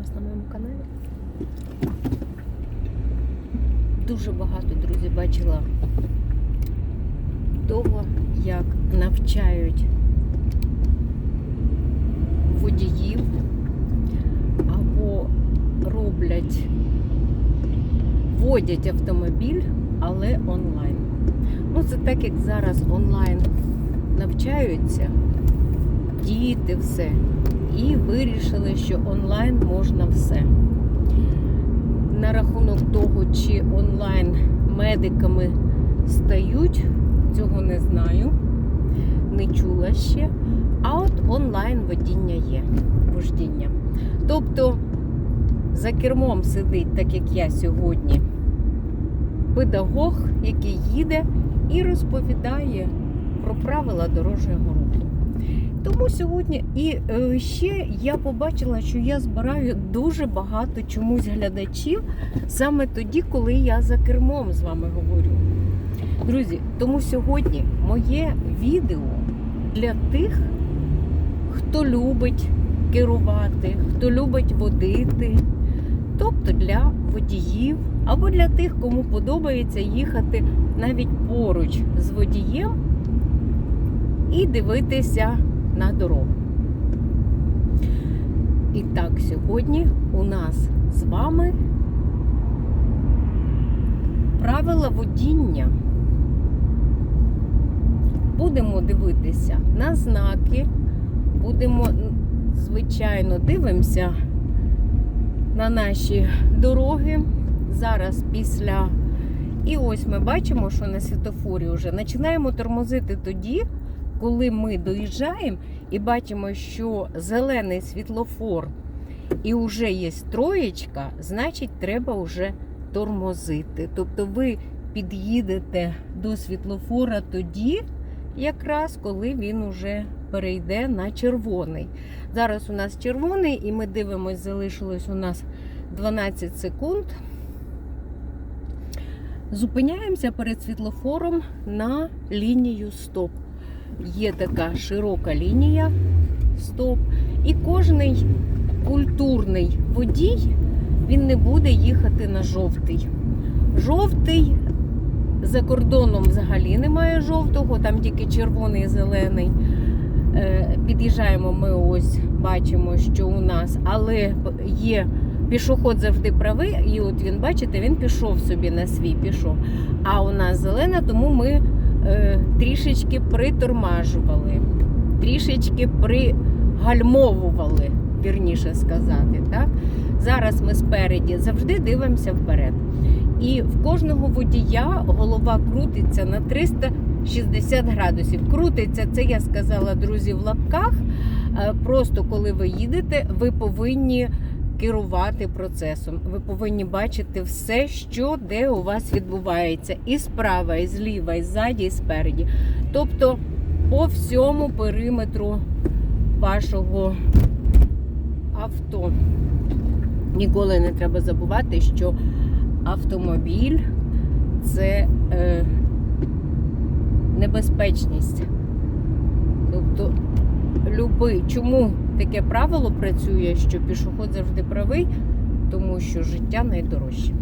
вас на моєму каналі. Дуже багато, друзі, бачила того, як навчають водіїв або роблять, водять автомобіль, але онлайн. Ну, це так, як зараз онлайн навчаються діти, все. І вирішили, що онлайн можна все. На рахунок того, чи онлайн медиками стають, цього не знаю, не чула ще. А от онлайн водіння є, вождіння. Тобто за кермом сидить, так як я сьогодні, педагог, який їде і розповідає про правила дорожнього руху. Тому сьогодні і е, ще я побачила, що я збираю дуже багато чомусь глядачів саме тоді, коли я за кермом з вами говорю. Друзі, тому сьогодні моє відео для тих, хто любить керувати, хто любить водити, тобто для водіїв або для тих, кому подобається їхати навіть поруч з водієм і дивитися на дорогу. І так, сьогодні у нас з вами правила водіння. Будемо дивитися на знаки, будемо, звичайно, дивимося на наші дороги. Зараз після. І ось ми бачимо, що на світофорі вже починаємо тормозити тоді, коли ми доїжджаємо і бачимо, що зелений світлофор і вже є троєчка, значить, треба вже тормозити. Тобто ви під'їдете до світлофора тоді, якраз коли він уже перейде на червоний. Зараз у нас червоний, і ми дивимось, залишилось у нас 12 секунд. Зупиняємося перед світлофором на лінію стоп. Є така широка лінія стоп, і кожний культурний водій він не буде їхати на жовтий. Жовтий за кордоном взагалі немає жовтого, там тільки червоний зелений. Е, Під'їжджаємо ми ось, бачимо, що у нас, але є пішоход завжди правий, і от він, бачите, він пішов собі на свій пішов. А у нас зелена, тому ми трішечки притормажували, трішечки пригальмовували, вірніше сказати. Так? Зараз ми спереді завжди дивимося вперед. І в кожного водія голова крутиться на 360 градусів. Крутиться, це я сказала, друзі, в лапках. Е, Просто коли ви їдете, ви повинні керувати процесом. Ви повинні бачити все, що де у вас відбувається, і справа, і зліва, і ззаді, і спереді. Тобто по всьому периметру вашого авто. Ніколи не треба забувати, що автомобіль це е, небезпечність. Тобто, любий, чому таке правило працює, що пішоход завжди правий, тому що життя найдорожче.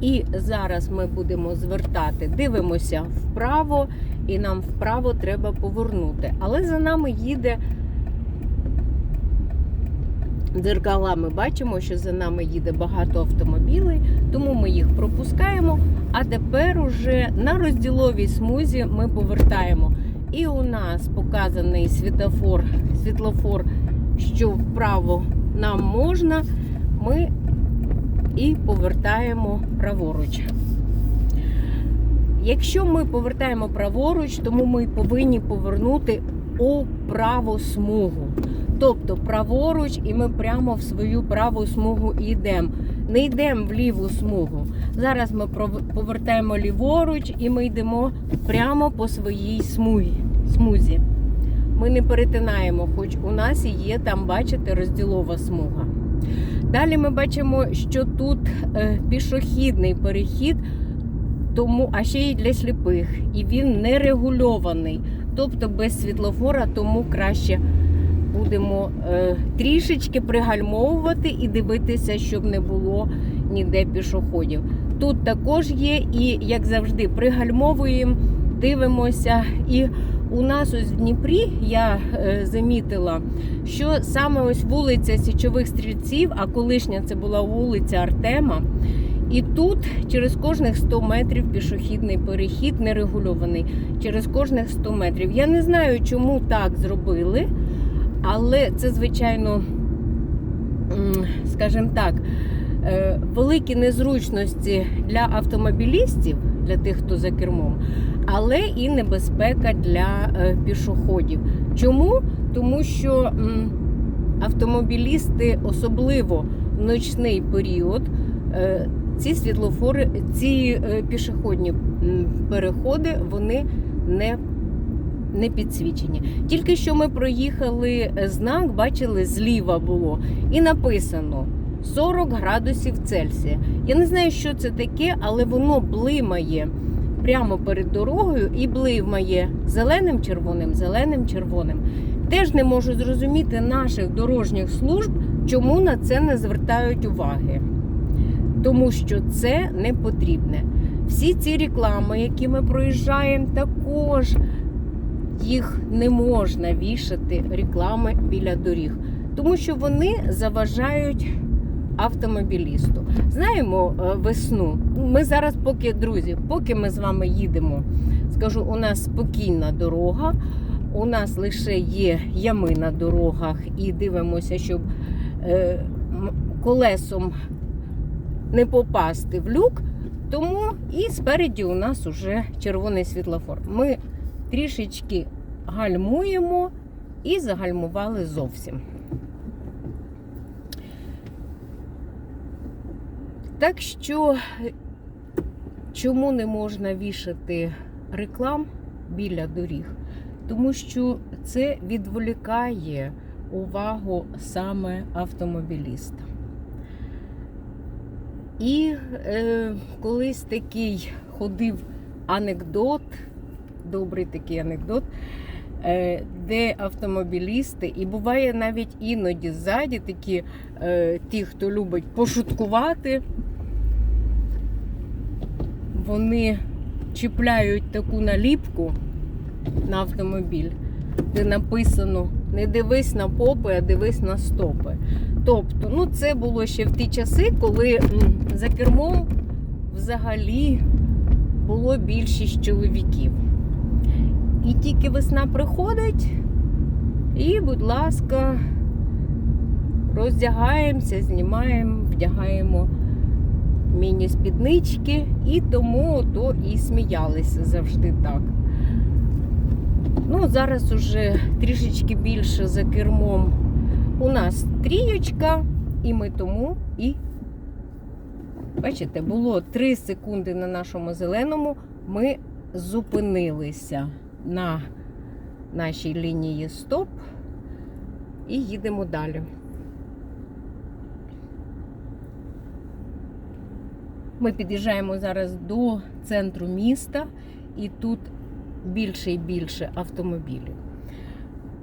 І зараз ми будемо звертати, дивимося вправо, і нам вправо треба повернути. Але за нами їде дзеркала. Ми бачимо, що за нами їде багато автомобілів, тому ми їх пропускаємо. А тепер уже на розділовій смузі ми повертаємо. І у нас показаний світлофор, світлофор, що вправо нам можна. Ми і повертаємо праворуч. Якщо ми повертаємо праворуч, тому ми повинні повернути у праву смугу. Тобто праворуч, і ми прямо в свою праву смугу йдемо. Не йдемо в ліву смугу. Зараз ми повертаємо ліворуч і ми йдемо прямо по своїй смузі. Ми не перетинаємо, хоч у нас і є там, бачите, розділова смуга. Далі ми бачимо, що тут е, пішохідний перехід, тому, а ще й для сліпих, і він не регульований. тобто без світлофора, тому краще будемо е, трішечки пригальмовувати і дивитися, щоб не було ніде пішоходів. Тут також є, і як завжди, пригальмовуємо, дивимося. І у нас ось в Дніпрі я е, замітила, що саме ось вулиця Січових стрільців, а колишня це була вулиця Артема. І тут через кожних 100 метрів пішохідний перехід нерегульований. Через кожних 100 метрів. Я не знаю, чому так зробили, але це, звичайно, скажімо так, е, великі незручності для автомобілістів, для тих, хто за кермом, але і небезпека для е, пішоходів. Чому? Тому що автомобілісти, особливо в ночний період, е, ці світлофори, ці пішохідні переходи, вони не не підсвічені. Тільки що ми проїхали е, знак, бачили, зліва було, і написано 40 градусів Цельсія. Я не знаю, що це таке, але воно блимає прямо перед дорогою і блимає зеленим червоним, зеленим червоним. Теж не можу зрозуміти наших дорожніх служб, чому на це не звертають уваги. Тому що це не потрібне. Всі ці реклами, які ми проїжджаємо, також їх не можна вішати реклами біля доріг, тому що вони заважають автомобілісту. Знаємо е, весну. Ми зараз, поки друзі, поки ми з вами їдемо, скажу, у нас спокійна дорога. У нас лише є ями на дорогах і дивимося, щоб е, колесом не попасти в люк. Тому і спереді у нас уже червоний світлофор. Ми трішечки гальмуємо і загальмували зовсім. Так що, чому не можна вішати реклам біля доріг? Тому що це відволікає увагу саме автомобіліста. І е, колись такий ходив анекдот, добрий такий анекдот, е, де автомобілісти, і буває навіть іноді ззаді такі е, ті, хто любить пошуткувати, вони чіпляють таку наліпку на автомобіль, де написано не дивись на попи, а дивись на стопи. Тобто, ну це було ще в ті часи, коли за кермом взагалі було більшість чоловіків. І тільки весна приходить, і, будь ласка, роздягаємося, знімаємо, вдягаємо міні-спіднички, і тому то і сміялися завжди так. Ну, зараз уже трішечки більше за кермом у нас трієчка, і ми тому і, бачите, було 3 секунди на нашому зеленому. Ми зупинилися на нашій лінії стоп і їдемо далі. Ми під'їжджаємо зараз до центру міста, і тут більше і більше автомобілів.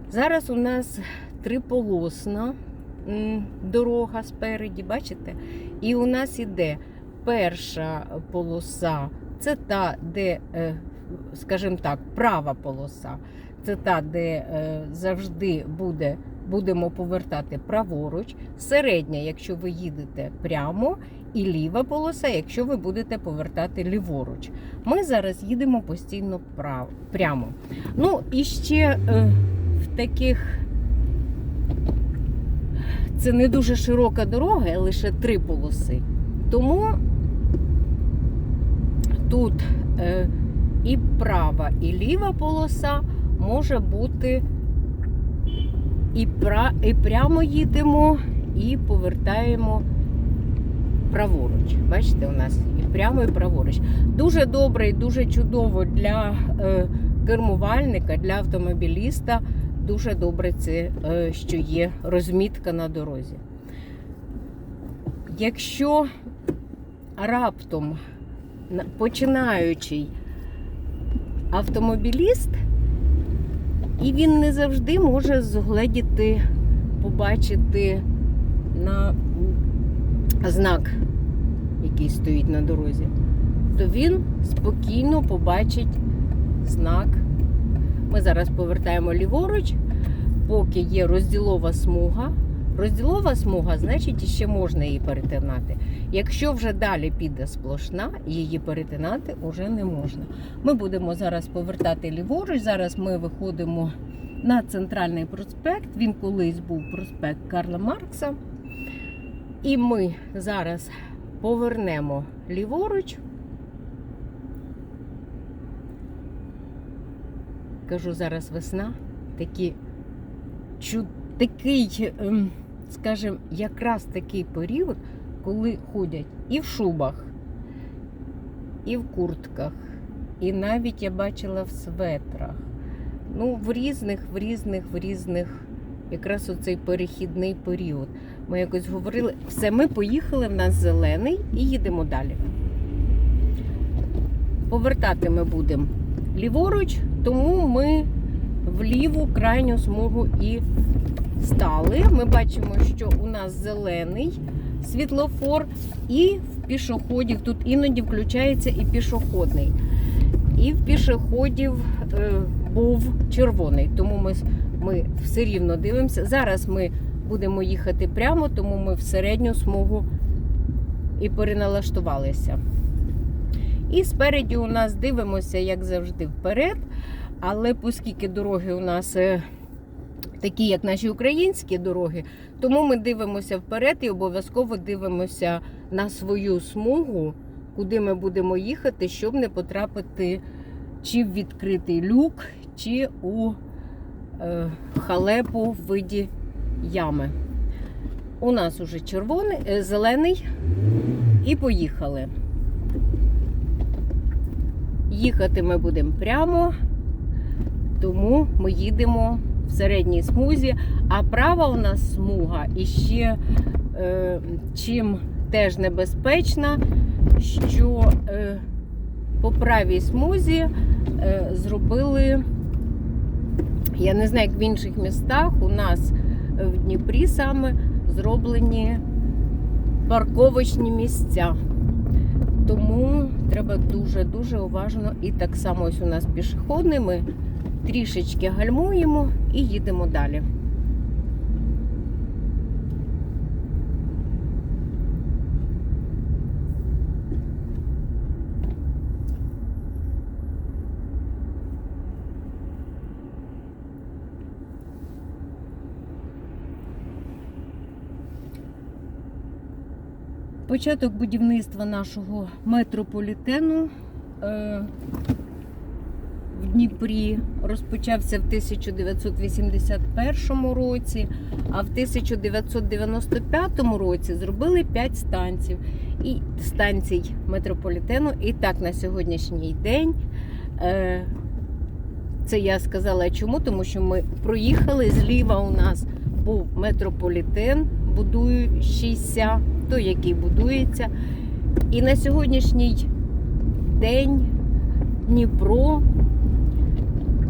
Зараз у нас триполосна дорога спереді, бачите? І у нас іде перша полоса, це та, де, е, скажімо так, права полоса. Це та, де е, завжди буде, будемо повертати праворуч. Середня, якщо ви їдете прямо, і ліва полоса, якщо ви будете повертати ліворуч. Ми зараз їдемо постійно прав, прямо. Ну, і ще е, в таких. Це не дуже широка дорога, лише три полоси. Тому тут е, і права, і ліва полоса може бути і, пра, і прямо їдемо, і повертаємо праворуч. Бачите, у нас і прямо і праворуч. Дуже добре і дуже чудово для е, кермувальника, для автомобіліста. Дуже добре це, е, що є розмітка на дорозі. Якщо раптом починаючий автомобіліст І він не завжди може згледіти, побачити на знак, який стоїть на дорозі, то він спокійно побачить знак. Ми зараз повертаємо ліворуч, поки є розділова смуга. Розділова смуга, значить, ще можна її перетинати. Якщо вже далі піде сплошна, її перетинати вже не можна. Ми будемо зараз повертати ліворуч. Зараз ми виходимо на центральний проспект. Він колись був проспект Карла Маркса. І ми зараз повернемо ліворуч. Кажу, зараз весна. Такі, чу, такий, ем, скажімо, якраз такий період, коли ходять і в шубах, і в куртках, і навіть я бачила в светрах. Ну, в різних, в різних, в різних, якраз оцей перехідний період. Ми якось говорили, все, ми поїхали, в нас зелений і їдемо далі. Повертати ми будемо ліворуч, тому ми в ліву крайню смугу і стали. Ми бачимо, що у нас зелений світлофор, і в пішоходів тут іноді включається і пішохідний. І в пішоходів е, був червоний, тому ми, ми все рівно дивимося. Зараз ми будемо їхати прямо, тому ми в середню смугу і переналаштувалися. І спереді у нас дивимося, як завжди, вперед. Але оскільки дороги у нас е, такі, як наші українські дороги, тому ми дивимося вперед і обов'язково дивимося на свою смугу, куди ми будемо їхати, щоб не потрапити чи в відкритий люк, чи у е, халепу в виді ями. У нас уже червоний, е, зелений, і поїхали. Їхати ми будемо прямо, тому ми їдемо в середній смузі, а права у нас смуга і ще е, чим теж небезпечна, що е, по правій смузі е, зробили, я не знаю, як в інших містах, у нас в Дніпрі саме зроблені парковочні місця. Тому треба дуже-дуже уважно. І так само ось у нас пішохідний, ми трішечки гальмуємо і їдемо далі. Початок будівництва нашого метрополітену е, Дніпрі розпочався в 1981 році, а в 1995 році зробили 5 станцій і станцій метрополітену. І так на сьогоднішній день. Е, це я сказала чому, тому що ми проїхали зліва. У нас був метрополітен, будуючийся, той, який будується. І на сьогоднішній день Дніпро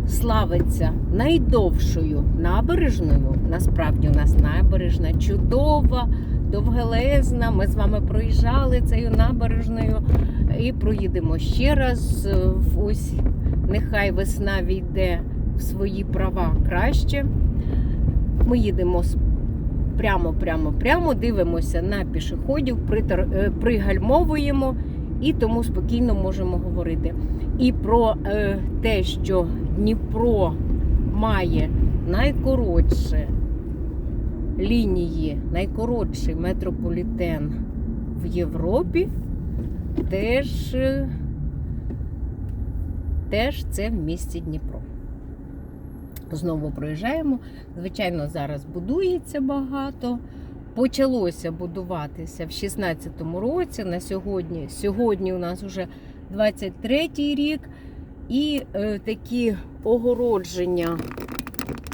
славиться найдовшою набережною. Насправді у нас набережна чудова, довгелезна. Ми з вами проїжджали цією набережною і проїдемо ще раз. Ось нехай весна війде в свої права краще. Ми їдемо прямо, прямо, прямо, дивимося на пішоходів, е, пригальмовуємо і тому спокійно можемо говорити. І про е, те, що Дніпро має найкоротше лінії, найкоротший метрополітен в Європі, теж, е, теж це в місті Дніпро. Знову проїжджаємо. Звичайно, зараз будується багато. Почалося будуватися в 16-му році. На сьогодні. Сьогодні у нас вже 23-й рік. І е, такі огородження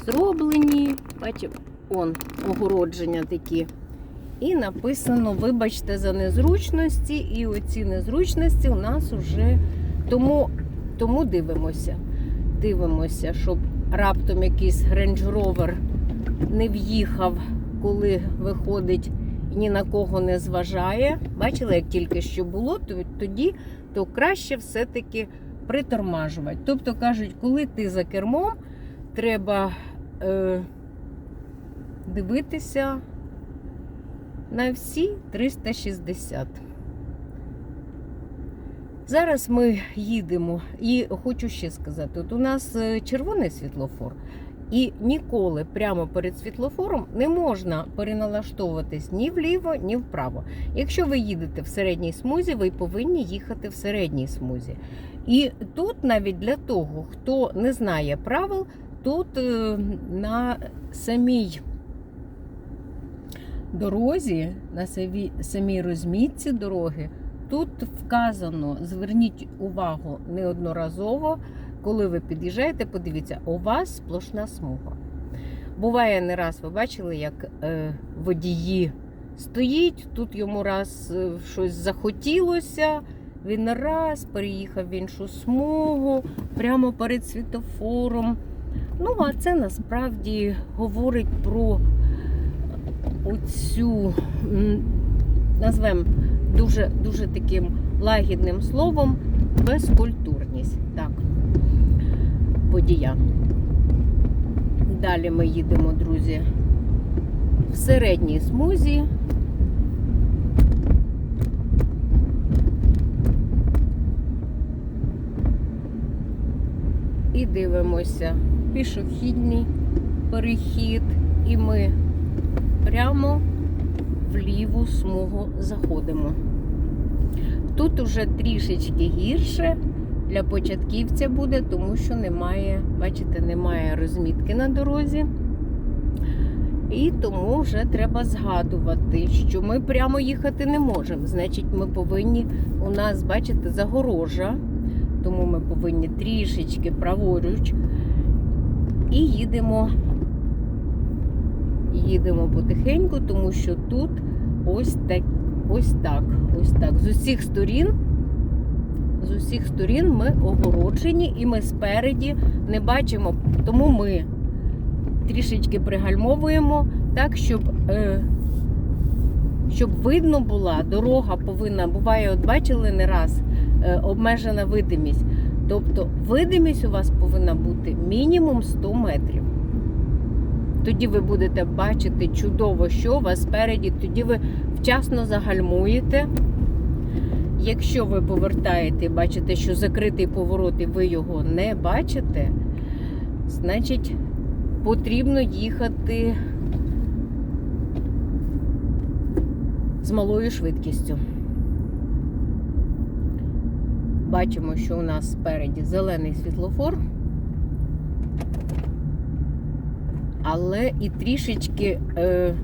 зроблені. Бачите, он огородження такі. І написано: вибачте за незручності. І оці незручності у нас вже тому, тому дивимося. Дивимося, щоб раптом якийсь Range Rover не в'їхав, коли виходить ні на кого не зважає. Бачили, як тільки що було, то тоді то краще все-таки притормажувати. Тобто кажуть, коли ти за кермом, треба е, дивитися на всі 360. Зараз ми їдемо, і хочу ще сказати: от у нас е, червоний світлофор, і ніколи прямо перед світлофором не можна переналаштовуватись ні вліво, ні вправо. Якщо ви їдете в середній смузі, ви повинні їхати в середній смузі. І тут навіть для того, хто не знає правил, тут е, на самій дорозі, на самій, самій розмітці дороги, тут вказано, зверніть увагу неодноразово, коли ви під'їжджаєте, подивіться, у вас сплошна смуга. Буває не раз, ви бачили, як е, водії стоїть, тут йому раз е, щось захотілося, він раз переїхав в іншу смугу, прямо перед світофором. Ну, а це насправді говорить про оцю, назвемо дуже, дуже таким лагідним словом, безкультурність. Водія. Далі ми їдемо, друзі, в середній смузі. І дивимося пішохідний перехід, і ми прямо в ліву смугу заходимо. Тут уже трішечки гірше для початківця буде, тому що немає, бачите, немає розмітки на дорозі. І тому вже треба згадувати, що ми прямо їхати не можемо. Значить, ми повинні, у нас, бачите, загорожа, тому ми повинні трішечки праворуч і їдемо їдемо потихеньку, тому що тут ось так, ось так, ось так. З усіх сторін, з усіх сторін ми огороджені і ми спереді не бачимо, тому ми трішечки пригальмовуємо так, щоб, е, щоб видно була, дорога повинна, буває, от бачили не раз, е, обмежена видимість. Тобто видимість у вас повинна бути мінімум 100 метрів. Тоді ви будете бачити чудово, що у вас спереді, тоді ви вчасно загальмуєте. Якщо ви повертаєте і бачите, що закритий поворот і ви його не бачите, значить потрібно їхати з малою швидкістю. Бачимо, що у нас спереді зелений світлофор. але і трішечки е,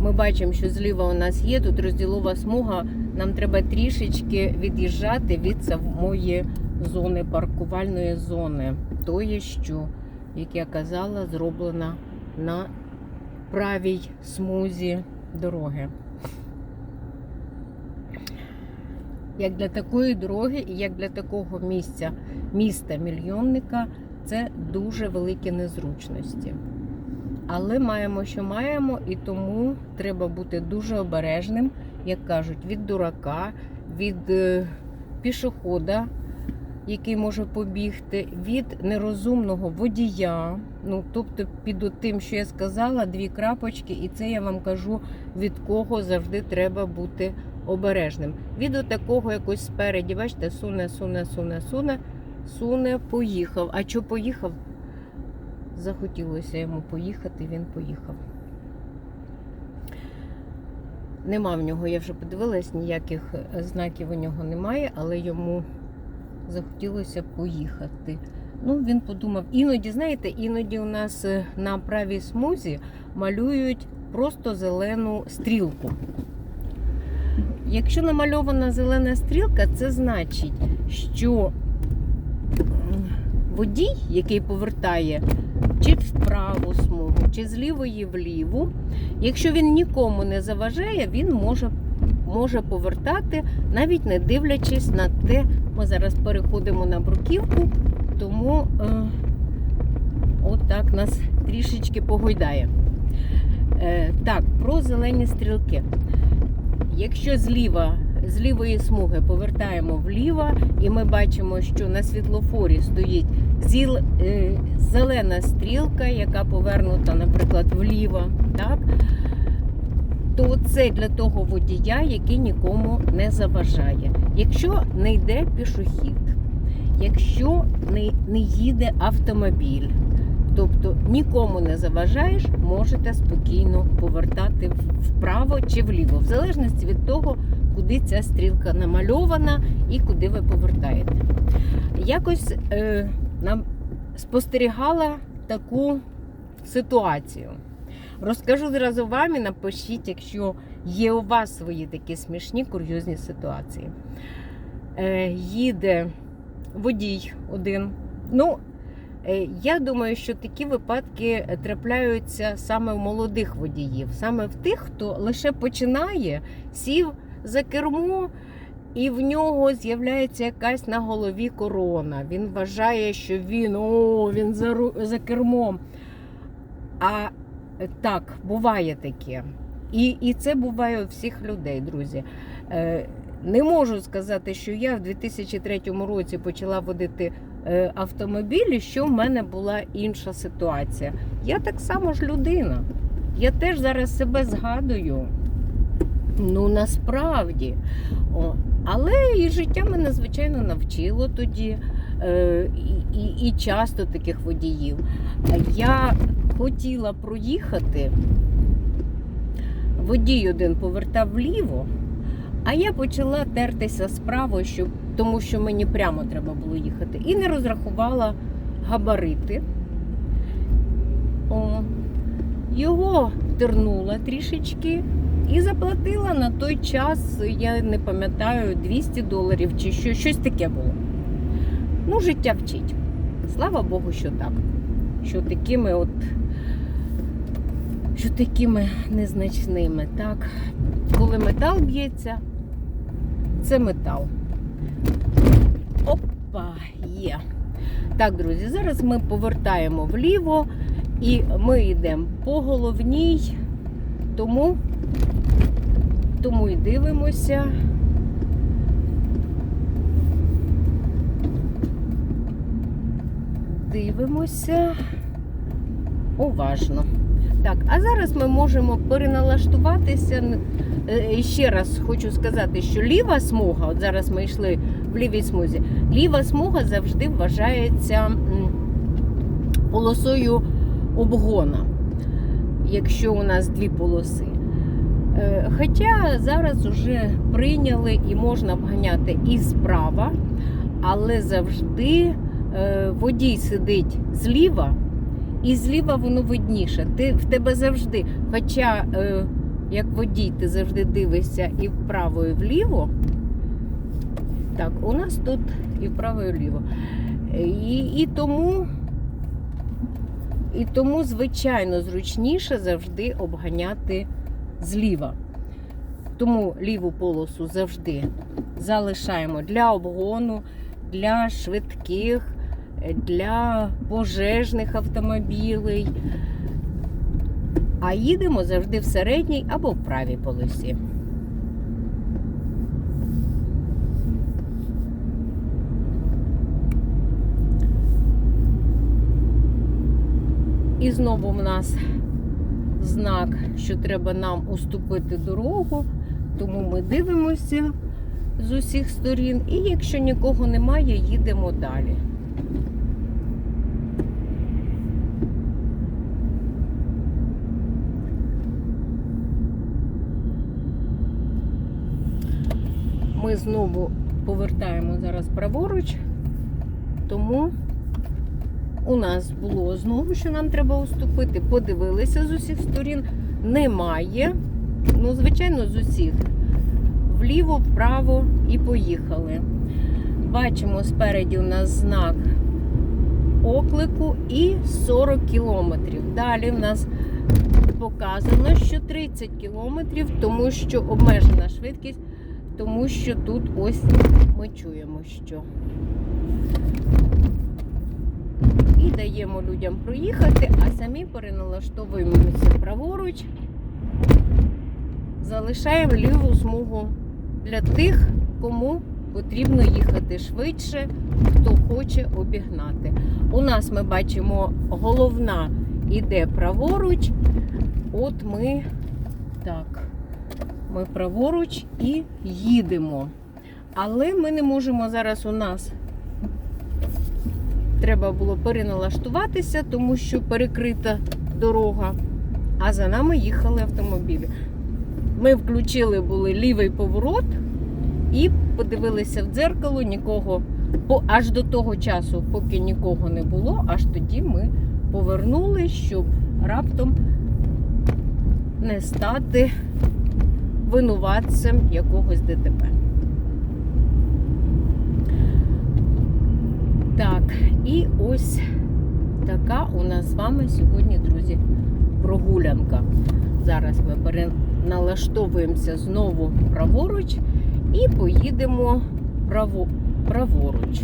ми бачимо, що зліва у нас є тут розділова смуга. Нам треба трішечки від'їжджати від самої зони, паркувальної зони. Тої, що, як я казала, зроблена на правій смузі дороги. Як для такої дороги і як для такого місця, міста мільйонника, це дуже великі незручності. Але маємо, що маємо, і тому треба бути дуже обережним, як кажуть, від дурака, від е, пішохода, який може побігти, від нерозумного водія. Ну, тобто, під тим, що я сказала, дві крапочки, і це я вам кажу, від кого завжди треба бути обережним. Від отакого якось спереді, бачите, суне, суне, суне, суне. Суне поїхав. А що поїхав? Захотілося йому поїхати, він поїхав. Нема в нього, я вже подивилась, ніяких е, знаків у нього немає, але йому захотілося поїхати. Ну, він подумав, іноді, знаєте, іноді у нас е, на правій смузі малюють просто зелену стрілку. Якщо намальована зелена стрілка, це значить, що водій, який повертає чи в праву смугу, чи з лівої вліву, якщо він нікому не заважає, він може може повертати, навіть не дивлячись на те, ми зараз переходимо на бруківку, тому е, от нас трішечки погойдає. Е, так, про зелені стрілки. Якщо зліва, з лівої смуги повертаємо вліво, і ми бачимо, що на світлофорі стоїть зіл, е, зелена стрілка, яка повернута, наприклад, вліво, так? то це для того водія, який нікому не заважає. Якщо не йде пішохід, якщо не, не їде автомобіль, тобто нікому не заважаєш, можете спокійно повертати вправо чи вліво, в залежності від того, куди ця стрілка намальована і куди ви повертаєте. Якось е, спостерігала таку ситуацію. Розкажу зразу вам і напишіть, якщо є у вас свої такі смішні курйозні ситуації. Е, їде водій один. Ну, е, я думаю, що такі випадки трапляються саме в молодих водіїв, саме в тих, хто лише починає, сів за кермо. І в нього з'являється якась на голові корона. Він вважає, що він о, він за, за кермом. А так, буває таке. І, і це буває у всіх людей, друзі. Е, не можу сказати, що я в 2003 році почала водити е, автомобіль, що в мене була інша ситуація. Я так само ж людина. Я теж зараз себе згадую. Ну, насправді. О, але і життя мене, звичайно, навчило тоді. Е, і, і, часто таких водіїв. Я хотіла проїхати, водій один повертав вліво, а я почала тертися справа, щоб, тому що мені прямо треба було їхати. І не розрахувала габарити. О, його тернула трішечки і заплатила на той час, я не пам'ятаю, 200 доларів чи що, щось таке було. Ну, життя вчить. Слава Богу, що так. Що такими от. Що такими незначними, так? Коли метал б'ється, це метал. Опа, є. Так, друзі, зараз ми повертаємо вліво і ми йдемо по головній, тому, тому і дивимося. Дивимося уважно. Так, а зараз ми можемо переналаштуватися. Е, Ще раз хочу сказати, що ліва смуга, от зараз ми йшли в лівій смузі, ліва смуга завжди вважається полосою обгона, якщо у нас дві полоси. Е, Хоча зараз вже прийняли і можна обганяти і справа, але завжди е, водій сидить зліва, і зліва воно видніше. Ти, в тебе завжди. Хоча, е, як водій, ти завжди дивишся і вправо, і вліво. Так, у нас тут і вправо, і вліво. І, і тому. І тому, звичайно, зручніше завжди обганяти зліва. Тому ліву полосу завжди залишаємо для обгону, для швидких, для пожежних автомобілей. А їдемо завжди в середній або в правій полосі. І знову в нас знак, що треба нам уступити дорогу, тому ми дивимося з усіх сторін. І якщо нікого немає, їдемо далі. Ми знову повертаємо зараз праворуч, тому у нас було знову, що нам треба уступити. Подивилися з усіх сторін. Немає. Ну, звичайно, з усіх. Вліво, вправо і поїхали. Бачимо спереді у нас знак оклику і 40 кілометрів. Далі в нас показано, що 30 кілометрів, тому що обмежена швидкість, тому що тут ось ми чуємо, що. І даємо людям проїхати, а самі переналаштовуємося праворуч, залишаємо ліву смугу для тих, кому потрібно їхати швидше, хто хоче обігнати. У нас ми бачимо, головна іде праворуч. От ми так, ми праворуч і їдемо. Але ми не можемо зараз у нас. Треба було переналаштуватися, тому що перекрита дорога, а за нами їхали автомобілі. Ми включили були лівий поворот і подивилися в дзеркало, нікого аж до того часу, поки нікого не було, аж тоді ми повернули, щоб раптом не стати винуватцем якогось ДТП. Так, і ось така у нас з вами сьогодні, друзі, прогулянка. Зараз ми переналаштовуємося знову праворуч і поїдемо право, праворуч.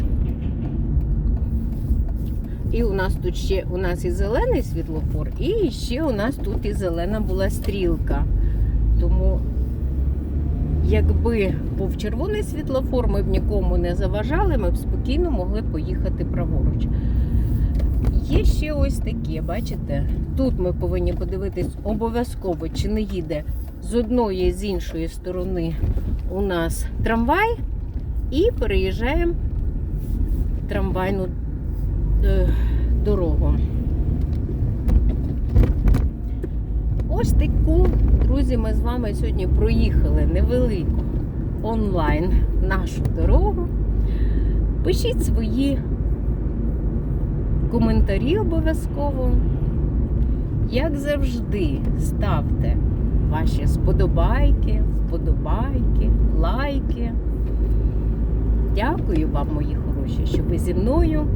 І у нас тут ще у нас і зелений світлофор, і ще у нас тут і зелена була стрілка. Тому, якби був червоний світлофор, ми б нікому не заважали, ми б спокійно могли поїхати праворуч. Є ще ось таке, бачите? Тут ми повинні подивитись обов'язково, чи не їде з одної з іншої сторони у нас трамвай, і переїжджаємо трамвайну е, дорогу. Ось таку, друзі, ми з вами сьогодні проїхали невелику онлайн нашу дорогу. Пишіть свої коментарі обов'язково. Як завжди, ставте ваші сподобайки, вподобайки, лайки. Дякую вам, мої хороші, що ви зі мною.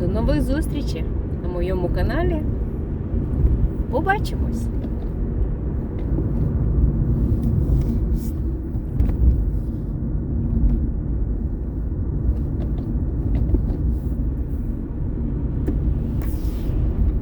До нових зустрічей на моєму каналі. Побачимось!